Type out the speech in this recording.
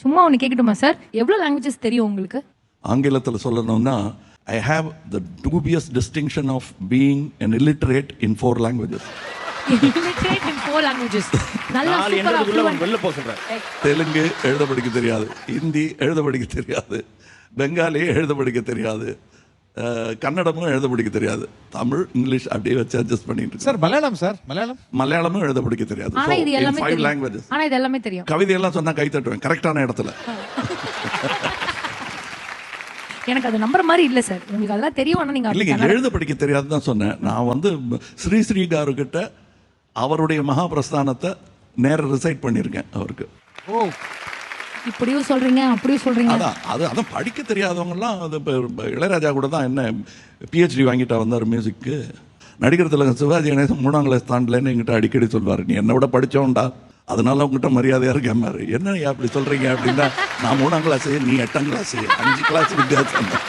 சும்மா ஒன்று கேட்கட்டுமா சார்? எவ்வளோ லாங்குவேஜஸ் தெரியும் உங்களுக்கு? ஆங்கிலத்தில் சொல்லணும்னா I have the dubious distinction of being an illiterate in four languages Telugu எழுத படிக்க தெரியாது ஹிந்தி எழுத படிக்க தெரியாது பெங்காலி எழுத படிக்க தெரியாது. கன்னடமும் எழுத படிக்க தெரியாது. தமிழ் இங்கிலீஷ் அப்படியே வச்சு அட்ஜஸ்ட் பண்ணிட்டு இருக்கேன். Sir Malayalam sir Malayalam? மலையாளமும் எழுத படிக்க தெரியாது. ஆனா இது எல்லாமே ஃபைவ் தெரியும். லாங்குவேஜஸ் ஆனா இது எல்லாமே தெரியும். கவிதையெல்லாம் சொன்னா கை தட்டுவேன். கரெக்டான இடத்துல. எனக்கு அது நம்புற மாதிரி இல்ல சார். உங்களுக்கு அதெல்லாம் தெரியும் ஆனா நீங்க அப்படி இல்லைங்க எழுத படிக்க தெரியாது தான் சொன்னேன். நான் வந்து ஸ்ரீ ஸ்ரீகாரு கிட்ட அவருடைய மகாபிரஸ்தானத்தை நேர ரிசைட் பண்ணியிருக்கேன் அவருக்கு. ஓ. இப்படியும் சொல்றீங்க அப்படியும் சொல்றீங்க. அதான் அது அதான் படிக்க தெரியாதவங்கலாம் அது இப்போ இளையராஜா கூட தான் என்ன பிஹெச்டி வாங்கிட்டா வந்தார் மியூசிக்கு நடிகர் சிவாஜி கணேசன் மூணாம் கிளாஸ் தாண்டலன்னு எங்கிட்ட அடிக்கடி சொல்வார் நீ என்னை விட படித்தவன்டா அதனால உங்ககிட்ட மரியாதையாக இருக்கேன் மாதிரி என்ன அப்படி சொல்கிறீங்க அப்படின்னா நான் மூணாம் கிளாஸ் நீ எட்டாம் கிளாஸ் அஞ்சு கிளாஸ் வித்தியாசம். தான்.